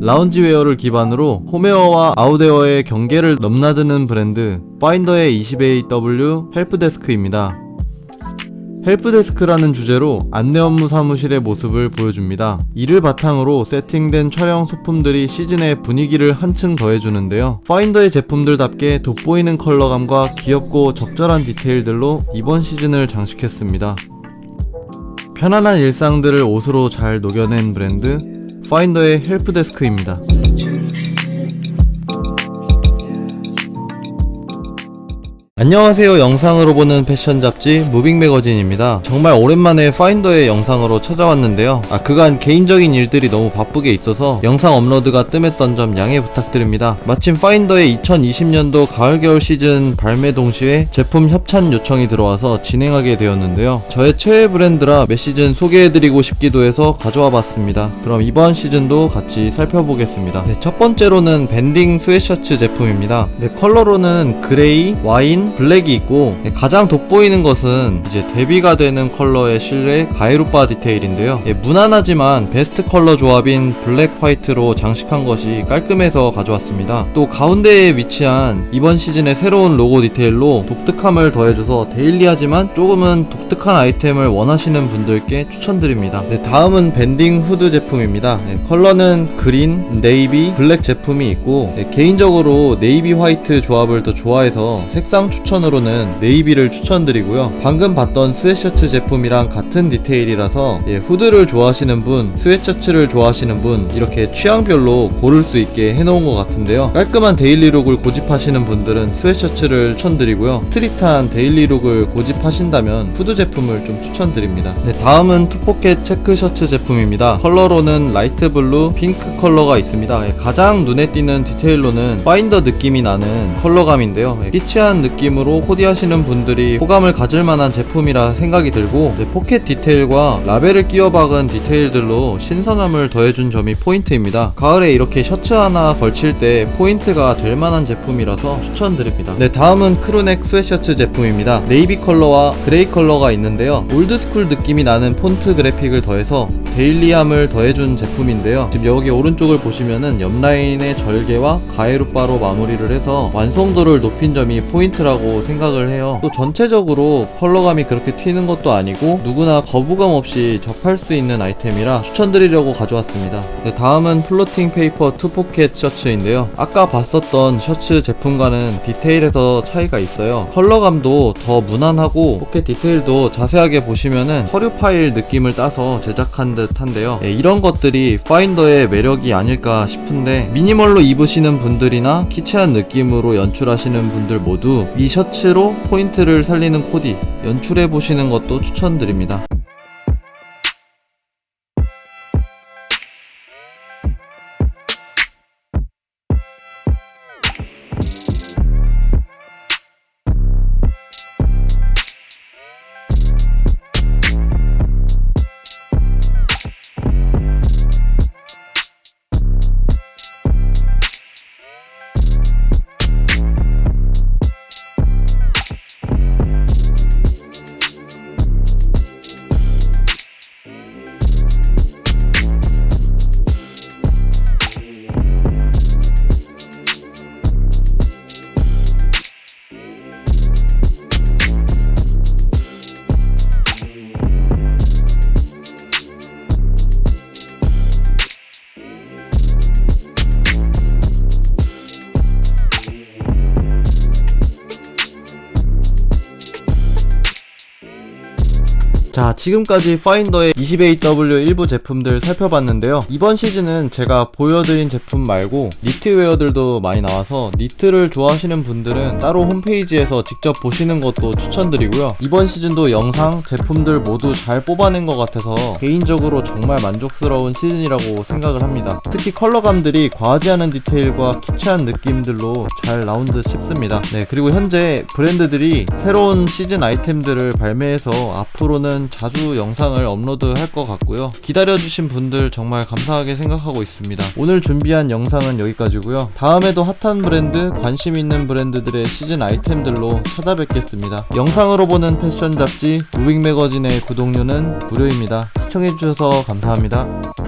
라운지웨어를 기반으로 홈웨어와 아웃웨어의 경계를 넘나드는 브랜드 파인더의 20AW 헬프데스크입니다. 헬프데스크라는 주제로 안내 업무 사무실의 모습을 보여줍니다. 이를 바탕으로 세팅된 촬영 소품들이 시즌의 분위기를 한층 더해주는데요. 파인더의 제품들답게 돋보이는 컬러감과 귀엽고 적절한 디테일들로 이번 시즌을 장식했습니다. 편안한 일상들을 옷으로 잘 녹여낸 브랜드 파인더의 헬프데스크입니다. 안녕하세요. 영상으로 보는 패션 잡지 무빙 매거진입니다. 정말 오랜만에 파인더의 영상으로 찾아왔는데요. 아, 그간 개인적인 일들이 너무 바쁘게 있어서 영상 업로드가 뜸했던 점 양해 부탁드립니다. 마침 파인더의 2020년도 가을 겨울 시즌 발매 동시에 제품 협찬 요청이 들어와서 진행하게 되었는데요. 저의 최애 브랜드라 몇 시즌 소개해드리고 싶기도 해서 가져와 봤습니다. 그럼 이번 시즌도 같이 살펴보겠습니다. 네, 첫 번째로는 밴딩 스웨셔츠 제품입니다. 네, 컬러로는 그레이, 와인, 블랙이 있고 네, 가장 돋보이는 것은 이제 대비가 되는 컬러의 실내 가이루바 디테일인데요. 예, 무난하지만 베스트 컬러 조합인 블랙 화이트로 장식한 것이 깔끔해서 가져왔습니다. 또 가운데에 위치한 이번 시즌의 새로운 로고 디테일로 독특함을 더해줘서 데일리하지만 조금은 독특한 아이템을 원하시는 분들께 추천드립니다. 네, 다음은 밴딩 후드 제품입니다. 네, 컬러는 그린, 네이비, 블랙 제품이 있고 네, 개인적으로 네이비 화이트 조합을 더 좋아해서 색상 추천 으로는 네이비를 추천드리고요. 방금 봤던 스웨셔츠 제품이랑 같은 디테일이라서 예, 후드를 좋아하시는 분, 스웨셔츠를 좋아하시는 분 이렇게 취향별로 고를 수 있게 해놓은 것 같은데요. 깔끔한 데일리룩을 고집하시는 분들은 스웨셔츠를 추천드리고요. 스트릿한 데일리룩을 고집하신다면 후드 제품을 좀 추천드립니다. 네, 다음은 투포켓 체크 셔츠 제품입니다. 컬러로는 라이트 블루, 핑크 컬러가 있습니다. 예, 가장 눈에 띄는 디테일로는 파인더 느낌이 나는 컬러감인데요. 예, 피치한 느낌 으로 코디하시는 분들이 호감을 가질 만한 제품이라 생각이 들고 네, 포켓 디테일과 라벨을 끼워 박은 디테일들로 신선함을 더해준 점이 포인트입니다. 가을에 이렇게 셔츠 하나 걸칠 때 포인트가 될 만한 제품이라서 추천드립니다. 네, 다음은 크루넥 스웨셔츠 제품입니다. 네이비 컬러와 그레이 컬러가 있는데요. 올드스쿨 느낌이 나는 폰트 그래픽을 더해서 데일리함을 더해준 제품인데요. 지금 여기 오른쪽을 보시면은 옆라인의 절개와 가해루바로 마무리를 해서 완성도를 높인 점이 포인트라고 생각을 해요. 또 전체적으로 컬러감이 그렇게 튀는 것도 아니고 누구나 거부감 없이 접할 수 있는 아이템이라 추천드리려고 가져왔습니다. 네, 다음은 플로팅 페이퍼 투 포켓 셔츠인데요. 아까 봤었던 셔츠 제품과는 디테일에서 차이가 있어요. 컬러감도 더 무난하고 포켓 디테일도 자세하게 보시면은 서류 파일 느낌을 따서 제작한 듯 한데요. 네, 이런 것들이 파인더의 매력이 아닐까 싶은데 미니멀로 입으시는 분들이나 키치한 느낌으로 연출하시는 분들 모두 이 셔츠로 포인트를 살리는 코디 연출해 보시는 것도 추천드립니다. 자, 지금까지 파인더의 20AW 일부 제품들 살펴봤는데요. 이번 시즌은 제가 보여드린 제품 말고 니트웨어들도 많이 나와서 니트를 좋아하시는 분들은 따로 홈페이지에서 직접 보시는 것도 추천드리고요. 이번 시즌도 영상, 제품들 모두 잘 뽑아낸 것 같아서 개인적으로 정말 만족스러운 시즌이라고 생각을 합니다. 특히 컬러감들이 과하지 않은 디테일과 키치한 느낌들로 잘 나온 듯 싶습니다. 네, 그리고 현재 브랜드들이 새로운 시즌 아이템들을 발매해서 앞으로는 자주 영상을 업로드 할 것 같고요. 기다려주신 분들 정말 감사하게 생각하고 있습니다. 오늘 준비한 영상은 여기까지고요. 다음에도 핫한 브랜드, 관심 있는 브랜드들의 시즌 아이템들로 찾아뵙겠습니다. 영상으로 보는 패션 잡지 무빙 매거진의 구독료는 무료입니다. 시청해주셔서 감사합니다.